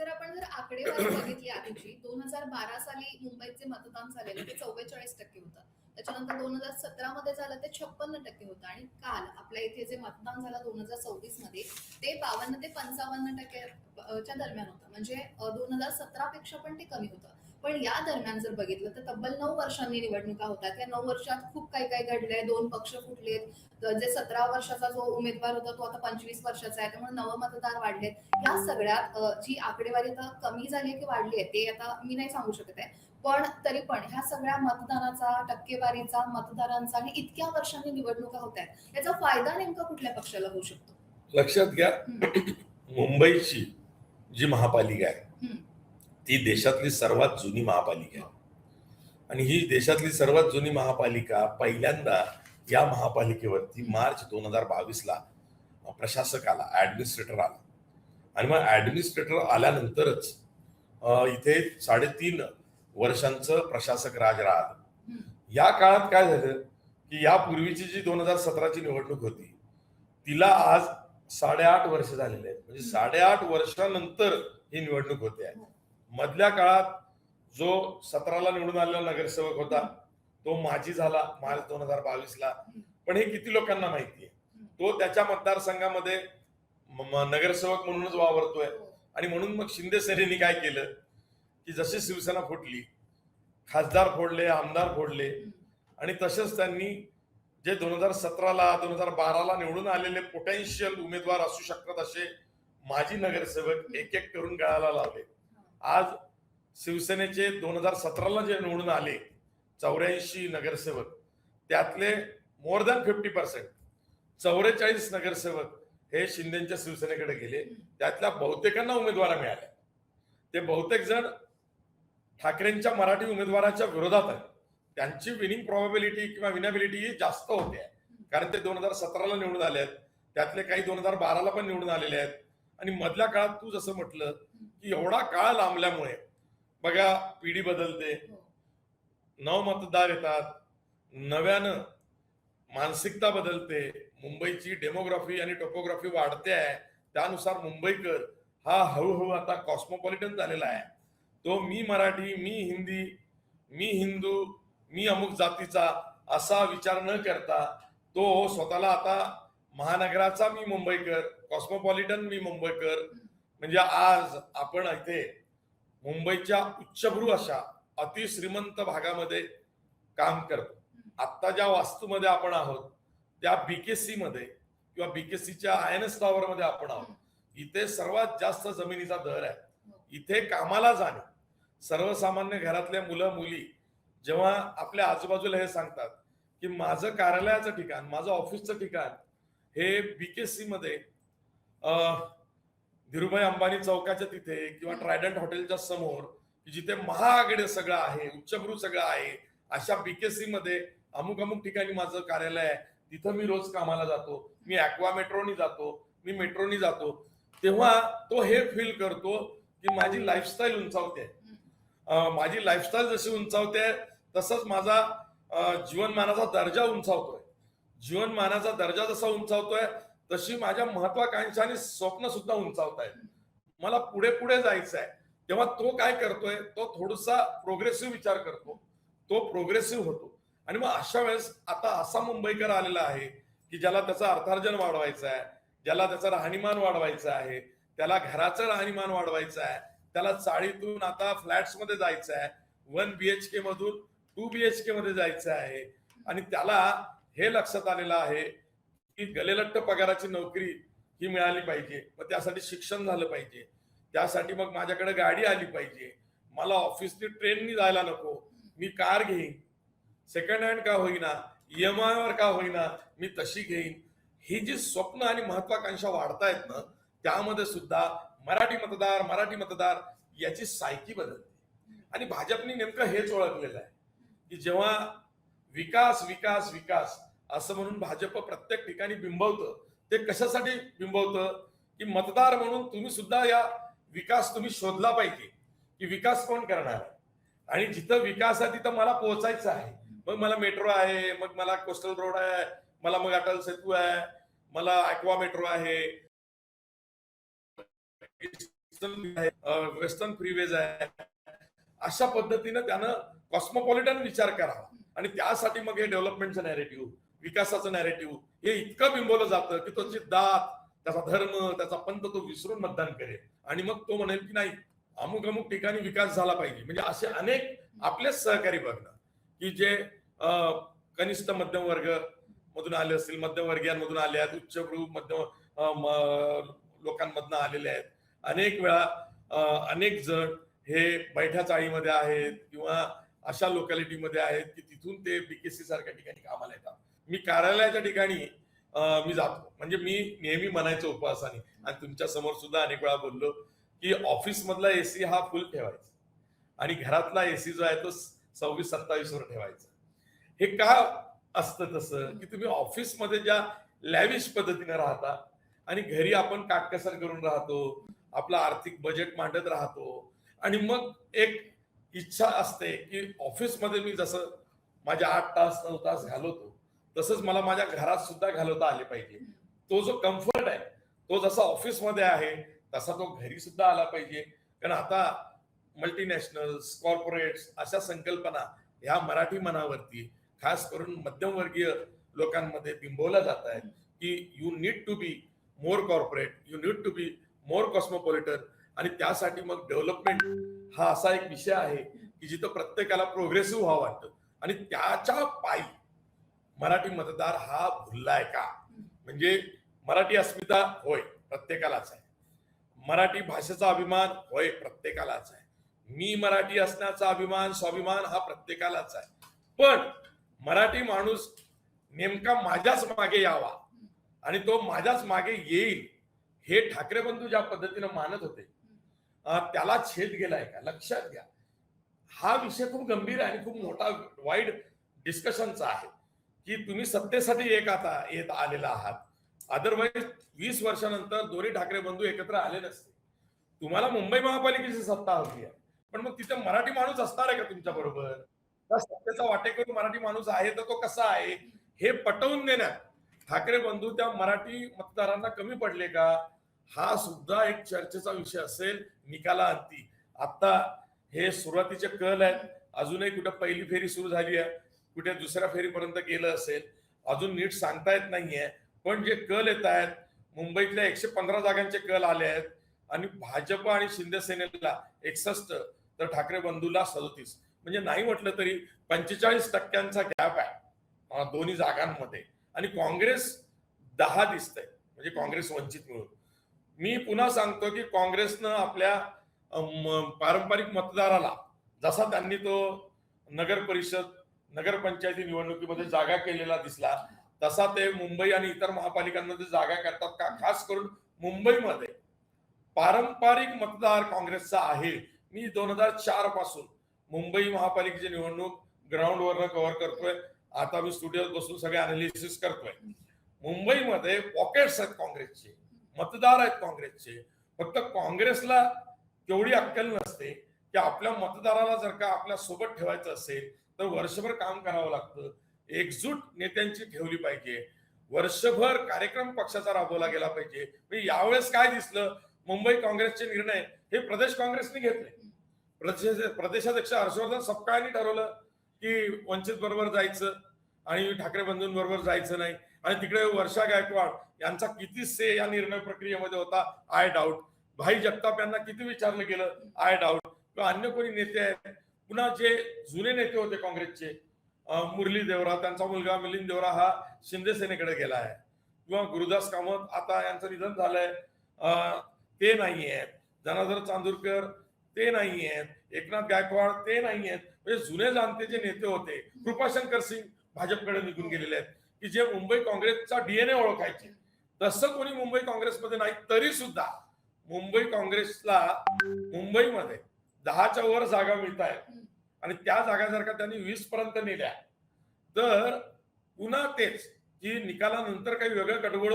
Sir आपण जर आकडेवारी बघितली आधीची दोन हजार बारा साली मुंबईचे मतदान झालेलं ते चव्वेचाळीस टक्के होतं. त्याच्यानंतर दोन हजार सतरा मध्ये झालं ते छप्पन्न टक्के होतं. आणि काल आपल्या इथे जे मतदान झालं दोन हजार सव्वीसमध्ये ते बावन्न ते पंचावन्न टक्के च्या दरम्यान होतं. म्हणजे दोन हजार सतरा पेक्षा पण ते कमी होतं. पण या दरम्यान जर बघितलं तर तब्बल नऊ वर्षांनी निवडणुका होतात. या नऊ वर्षात खूप काही काही घडलंय. दोन पक्ष फुटलेत. जे सतरा वर्षाचा जो उमेदवार होता तो आता पंचवीस वर्षाचा आहे. त्यामुळे नवमतदार वाढलेत. या सगळ्यात जी आकडेवारी आता कमी झाली आहे की वाढली आहे ते आता मी नाही सांगू शकत आहे. पण तरी पण ह्या सगळ्या मतदानाचा टक्केवारीचा मतदारांचा आणि इतक्या वर्षांनी निवडणुका होत आहेत याचा फायदा नेमका कुठल्या पक्षाला होऊ शकतो? लक्षात घ्या. मुंबईची जी महापालिका आहे ही देशातली सर्वात जुनी महापालिका. आहे आणि ही देशातली सर्वात जुनी महापालिका पहिल्यांदा या महापालिकेवरती मार्च दोन हजार बावीसला प्रशासक आला ऍडमिनिस्ट्रेटर आला. आणि मग ऍडमिनिस्ट्रेटर आल्यानंतरच इथे साडेतीन वर्षांचं प्रशासक राज राहिलं या काळात काय झालं की यापूर्वीची जी दोन हजार सतराची निवडणूक होती तिला आज साडेआठ वर्ष झालेले आहेत. म्हणजे साडेआठ वर्षानंतर ही निवडणूक होते. आहे मधल्या काळात जो सतराला निवडून आलेला नगरसेवक होता तो माजी झाला मार्च दोन हजार बावीस ला पण हे किती लोकांना माहिती आहे तो त्याच्या मतदारसंघामध्ये नगरसेवक म्हणूनच वावरतोय. आणि म्हणून मग शिंदे सेनेनी काय केलं? की जशी शिवसेना फुटली खासदार फोडले आमदार फोडले आणि तसेच त्यांनी जे दोन हजार सतराला दोन हजार बाराला निवडून आलेले पोटेन्शियल उमेदवार असू शकतात असे माजी नगरसेवक एक एक करून गळाला लावले. आज शिवसेनेचे दोन हजार सतराला जे निवडून आले चौऱ्याऐंशी नगरसेवक त्यातले मोर दॅन फिफ्टी पर्सेंट चौवेचाळीस नगरसेवक हे शिंदेच्या शिवसेनेकडे गेले. त्यातल्या बहुतेकांना उमेदवार मिळाल्या ते बहुतेक जण ठाकरेंच्या मराठी उमेदवाराच्या विरोधात आहेत. त्यांची विनिंग प्रॉबेबिलिटी किंवा विनॅबिलिटी ही जास्त होते. कारण ते दोन हजार सतराला निवडून आले आहेत. त्यातले काही दोन हजार बाराला पण निवडून आलेले आहेत. आणि मधल्या काळात तू जसं म्हटलं की एवढा काळ लांबल्यामुळे बघा पिढी बदलते. नव मतदार येतात नव्यानं मानसिकता बदलते मुंबईची डेमोग्राफी आणि टोपोग्राफी वाढते आहे त्यानुसार मुंबईकर हा हळूहळू आता कॉस्मोपॉलिटन झालेला आहे. तो मी मराठी मी हिंदी मी हिंदू मी अमुक जातीचा असा विचार न करता तो स्वतःला आता महानगराचा मी मुंबईकर कॉस्मोपॉलिटन मी मुंबईकर. म्हणजे आज आपण इथे मुंबईच्या उच्चभ्रू अशा अतिश्रीमंत भागामध्ये काम करतो. आत्ता ज्या वास्तूमध्ये आपण आहोत त्या बीकेसी मध्ये किंवा बीकेसीच्या आय एन एस टॉवर मध्ये आपण आहोत. इथे सर्वात जास्त जमिनीचा दर आहे. इथे कामाला जाणे. सर्वसामान्य घरातल्या मुलं मुली जेव्हा आपल्या आजूबाजूला हे सांगतात की माझं कार्यालयाचं ठिकाण माझं ऑफिसचं ठिकाण हे बीकेसी मध्ये धीरुभाई अंबानी चौकाच्या तिथे किंवा ट्रायडंट हॉटेलच्या समोर जिथे महागडे सगळं आहे उच्चभ्रू सगळं आहे अशा बीकेसी मध्ये अमुक अमुक ठिकाणी माझं कार्यालय आहे. तिथं मी रोज कामाला जातो. मी ऍक्वा मेट्रोनी जातो. मी मेट्रोनी जातो. तेव्हा तो हे फील करतो की माझी लाईफस्टाईल उंचावते. माझी लाईफस्टाईल जशी उंचावते तसंच माझा जीवनमानाचा दर्जा उंचावतोय. जीवनमानाचा दर्जा जसा उंचावतोय तशी माझ्या महत्वाकांक्षा आणि स्वप्न सुद्धा उंचावत आहेत मला पुढे पुढे जायचं आहे तेव्हा तो काय करतोय? तो थोडासा प्रोग्रेसिव्ह विचार करतो. तो प्रोग्रेसिव्ह होतो. आणि मग अशा वेळेस आता असा मुंबईकर आलेला आहे की ज्याला त्याचं अर्थार्जन वाढवायचं आहे ज्याला त्याचं राहणीमान वाढवायचं आहे त्याला घराचं राहणीमान वाढवायचं आहे त्याला चाळीतून आता फ्लॅट्समध्ये जायचं आहे वन बीएचके मधून टू बीएचके मध्ये जायचं आहे. आणि त्याला हे लक्षात आलेलं आहे की गलेलट्ट पगाराची नोकरी ही मिळाली पाहिजे. मग त्यासाठी शिक्षण झालं पाहिजे. त्यासाठी मग माझ्याकडे गाडी आली पाहिजे. मला ऑफिसनी ट्रेननी जायला नको. मी कार घेईन. सेकंड हँड का होईना? ईएमआय वर का होईना? मी तशी घेईन. ही जी स्वप्न आणि महत्वाकांक्षा वाढतायत ना त्यामध्ये सुद्धा मराठी मतदार मराठी मतदार याची सायकी बदलते. आणि भाजपने नेमकं हेच ओळखलेलं आहे. की जेव्हा विकास विकास विकास असं म्हणून भाजप प्रत्येक ठिकाणी बिंबवतं. ते कशासाठी बिंबवतं? की मतदार म्हणून तुम्ही सुद्धा या विकास तुम्ही शोधला पाहिजे. की विकास कोण करणार आहे? आणि जिथं विकास आहे तिथं मला पोहोचायचं आहे. मग मला मेट्रो आहे मग मला कोस्टल रोड आहे मला मग अटल सेतू आहे मला ऍक्वा मेट्रो आहे. आहे वेस्टर्न फ्रीवेज आहे. अशा पद्धतीनं त्यानं कॉस्मोपॉलिटन विचार करावा. आणि त्यासाठी मग हे डेव्हलपमेंटचं नॅरेटिव्ह विकासाचं नॅरेटिव्ह हे इतकं बिंबवलं जातं की तो दात त्याचा धर्म त्याचा पंथ तो विसरून मतदान करेल. आणि मग तो म्हणेल की नाही अमुक अमुक ठिकाणी विकास झाला पाहिजे. म्हणजे असे अनेक आपलेच सहकारी बघणं. की जे कनिष्ठ मध्यम वर्ग मधून आले असतील मध्यमवर्गीयांमधून आले आहेत उच्च मध्यम लोकांमधनं आलेले आहेत. अनेक वेळा अनेक जण हे बैठ्या चाळीमध्ये आहेत किंवा अशा लोकॅलिटीमध्ये आहेत की तिथून ते बीकेसी सारख्या ठिकाणी कामाला येतात. मी कार्यालयाच्या ठिकाणी मी जातो. म्हणजे मी नेहमी म्हणायचो उपवासाने. आणि तुमच्यासमोर सुद्धा अनेक वेळा बोललो की ऑफिस मधला एसी हा फुल ठेवायचा. आणि घरातला एसी जो आहे तो सव्वीस सत्तावीस वर ठेवायचा. हे का असतं तसं? की तुम्ही ऑफिसमध्ये ज्या लॅविश पद्धतीने राहता आणि घरी आपण काटकसर करून राहतो आपला आर्थिक बजेट मांडत राहतो आणि मग एक इच्छा असते की ऑफिसमध्ये मी जसं माझ्या आठ तास नऊ तास घालवतो तसंच मला माझ्या घरात सुद्धा घालवता आले पाहिजे. तो जो कम्फर्ट आहे तो जसा ऑफिसमध्ये आहे तसा तो घरी सुद्धा आला पाहिजे. कारण आता मल्टीनॅशनल्स कॉर्पोरेट्स अशा संकल्पना ह्या मराठी मनावरती खास करून मध्यमवर्गीय लोकांमध्ये बिंबवल्या जात आहेत की you need to be more corporate you need to be more cosmopolitan आणि त्यासाठी मग डेव्हलपमेंट हा असा एक विषय आहे की जिथं प्रत्येकाला प्रोग्रेसिव्ह व्हावं वाटतं. आणि त्याच्या पायी मराठी मतदार हा भुललाय का? म्हणजे मराठी अस्मिता होय प्रत्येकालाच आहे. मराठी भाषेचा अभिमान होय प्रत्येकालाच आहे. मी मराठी असण्याचा अभिमान स्वाभिमान हा प्रत्येकालाच आहे. पण मराठी माणूस नेमका माझ्याच मागे यावा आणि तो माझ्याच मागे येईल हे ठाकरे बंधू ज्या पद्धतीनं मानत होते त्याला छेद गेलाय का? लक्षात घ्या. हा विषय खूप गंभीर आहे आणि खूप मोठा वाईड डिस्कशनचा आहे. की तुम्ही सत्तेसाठी एक आता येत आलेला आहात. अदरवाईज वीस वर्षानंतर दोन्ही ठाकरे बंधू एकत्र आले नसते. तुम्हाला मुंबई महापालिकेची सत्ता हवी आहे. पण मग तिथे मराठी माणूस असणार आहे का तुमच्या बरोबर? त्या सत्तेचा वाटेकरी मराठी माणूस आहे तर तो कसा आहे? हे पटवून देण्यात ठाकरे बंधू त्या मराठी मतदारांना कमी पडले का? हा सुद्धा एक चर्चेचा विषय असेल निकाला अंती आता हे सुरुवातीचे कल आहेत. अजूनही कुठं पहिली फेरी सुरू झाली आहे. कुठे दुसऱ्या फेरीपर्यंत गेलं असेल अजून नीट सांगता येत नाहीये. पण जे कल येत आहेत मुंबईतल्या एकशे पंधरा जागांचे कल आले आहेत आणि भाजप आणि शिंदे सेनेला एकसष्ट तर ठाकरे बंधूला सदतीस. म्हणजे नाही म्हटलं तरी पंचेचाळीस टक्क्यांचा गॅप आहे. दोन्ही जागांमध्ये. आणि काँग्रेस दहा दिसतंय. म्हणजे काँग्रेस वंचित मिळून मी पुन्हा सांगतो की काँग्रेसनं आपल्या पारंपरिक मतदाराला जसा त्यांनी तो नगर परिषद नगरपंचायती निवडणुकीमध्ये जागा केलेला दिसला. तसा ते मुंबई आणि इतर महापालिकांमध्ये जागा करतात का? खास करून मुंबईमध्ये पारंपरिक मतदार काँग्रेसचा आहे. मी दोन हजार चारपासून मुंबई महापालिकेची निवडणूक ग्राउंडवरनं कव्हर करतोय. आता मी स्टुडिओत बसून सगळे अनालिसिस करतोय. मुंबईमध्ये पॉकेट्स आहेत काँग्रेसचे मतदार आहेत काँग्रेसचे. फक्त काँग्रेसला तेवढी अक्कल नसते. की आपल्या मतदाराला जर का आपल्यासोबत ठेवायचं असेल तर वर्षभर काम करावं लागतं. एकजूट नेत्यांची ठेवली पाहिजे. वर्षभर कार्यक्रम पक्षाचा राबवला गेला पाहिजे. म्हणजे यावेळेस काय दिसलं? मुंबई काँग्रेसचे निर्णय हे प्रदेश काँग्रेसने घेतले. प्रदेश प्रदेशाध्यक्ष हर्षवर्धन सपकाळांनी ठरवलं की वंचित बरोबर जायचं आणि ठाकरे बंधूंबरोबर जायचं नाही. आणि तिकडे वर्षा गायकवाड यांचा किती से या निर्णय प्रक्रियेमध्ये होता? आय डाऊट भाई जगताप यांना किती विचारलं गेलं? आय डाऊट किंवा अन्य कोणी नेते आहेत पुन्हा जे जुने नेते होते काँग्रेसचे मुरली देवरा त्यांचा मुलगा मिलिंद देवरा हा शिंदे सेनेकडे गेला आहे. किंवा गुरुदास कामत आता यांचं निधन झालंय ते नाही आहेत. जनाधर चांदूरकर ते नाही आहेत. एकनाथ गायकवाड ते नाही आहेत. म्हणजे जुने जाणते जे नेते होते कृपाशंकर सिंग भाजपकडे निघून गेलेले आहेत. की जे मुंबई काँग्रेसचा डीएनए ओळखायचे. तसं कोणी मुंबई काँग्रेसमध्ये नाही तरी सुद्धा मुंबई काँग्रेसला मुंबईमध्ये दहाच्या वर जागा मिळत आहेत आणि त्या जागा जर का त्यांनी वीस पर्यंत नेल्या तर पुन्हा तेच की निकालानंतर काही वेगळं गडबड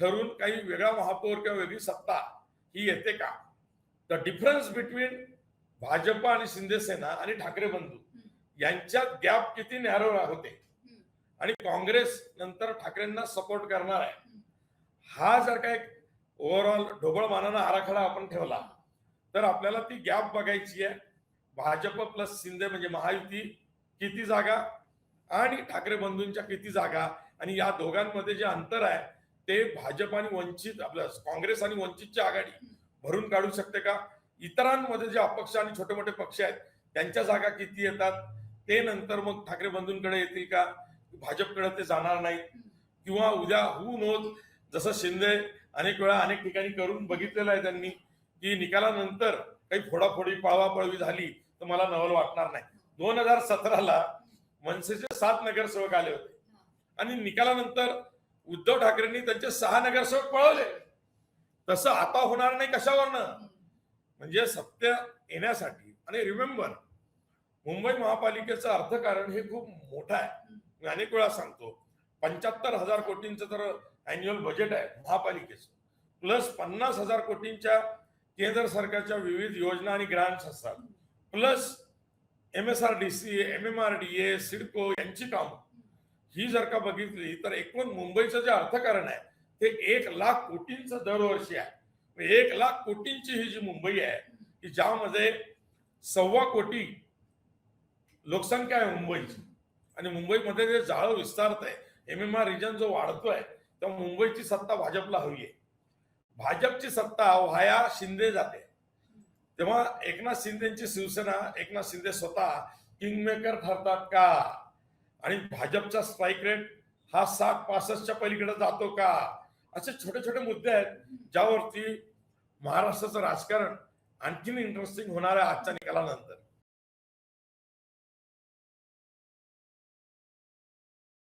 ठरून काही वेगळा महापौर किंवा वेगळी सत्ता ही येते का? द डिफरन्स बिटवीन भाजप आणि शिंदे सेना आणि ठाकरे बंधू यांच्यात गॅप किती नॅरो होते? आणि काँग्रेस नंतर ठाकरेंना सपोर्ट करणार आहे. हा जर का एक ओव्हरऑल ढोबळ मानानं आराखडा आपण ठेवला तर आपल्याला ती गॅप बघायची आहे. भाजप प्लस शिंदे म्हणजे महायुती किती जागा? आणि ठाकरे बंधूंच्या किती जागा? आणि या दोघांमध्ये जे अंतर आहे ते भाजप आणि वंचित आपलं काँग्रेस आणि वंचितची आघाडी भरून काढू शकते का? इतरांमध्ये जे अपक्ष आणि छोटे मोठे पक्ष आहेत त्यांच्या जागा किती येतात? ते नंतर मग ठाकरे बंधूंकडे येतील का? भाजपकडे ते जाणार नाही किंवा उद्या होऊ होत जसं शिंदे अनेक वेळा अनेक ठिकाणी करून बघितलेलं आहे त्यांनी. की निकालानंतर काही फोडाफोडी पळवापळवी झाली तर मला नवल वाटणार नाही. दोन हजार सतराला मनसेचे सात नगरसेवक आले होते. आणि निकालानंतर उद्धव ठाकरेंनी त्यांचे सहा नगरसेवक पळवले. तसं आता होणार नाही कशावरनं? म्हणजे सत्य येण्यासाठी. आणि रिमेंबर मुंबई महापालिकेचं अर्थकारण हे खूप मोठं आहे. मी अनेक वेळा सांगतो पंच्याहत्तर हजार कोटींचं तर अॅन्युअल बजेट आहे महापालिकेचं. प्लस पन्नास हजार कोटींच्या केंद्र सरकारच्या विविध योजना आणि ग्रांट्स असतात plus M S R D C M M R D A CIDCO यांची कामं ही जर का बघितली तर एकूण मुंबईचं जे अर्थकारण आहे ते एक लाख कोटींचं दरवर्षी आहे. म्हणजे एक लाख कोटींची ही जी मुंबई आहे की ज्यामध्ये सव्वा कोटी लोकसंख्या आहे मुंबईची. आणि मुंबईमध्ये जे जाळं विस्तारत आहे एम एम आर रिजन जो वाढतोय तेव्हा मुंबईची सत्ता भाजपला हवी आहे. भाजपची सत्ता हो, व्हाया शिंदे जाते. तेव्हा एकनाथ शिंदेची शिवसेना एकनाथ शिंदे स्वतः किंगमेकर ठरतात का? आणि भाजपचा स्ट्राईक रेट हा साठ पासष्टच्या पलीकडे जातो का? असे छोटे छोटे मुद्दे आहेत ज्यावरती महाराष्ट्राचं राजकारण आणखीन इंटरेस्टिंग होणार आहे आजच्या निकालानंतर.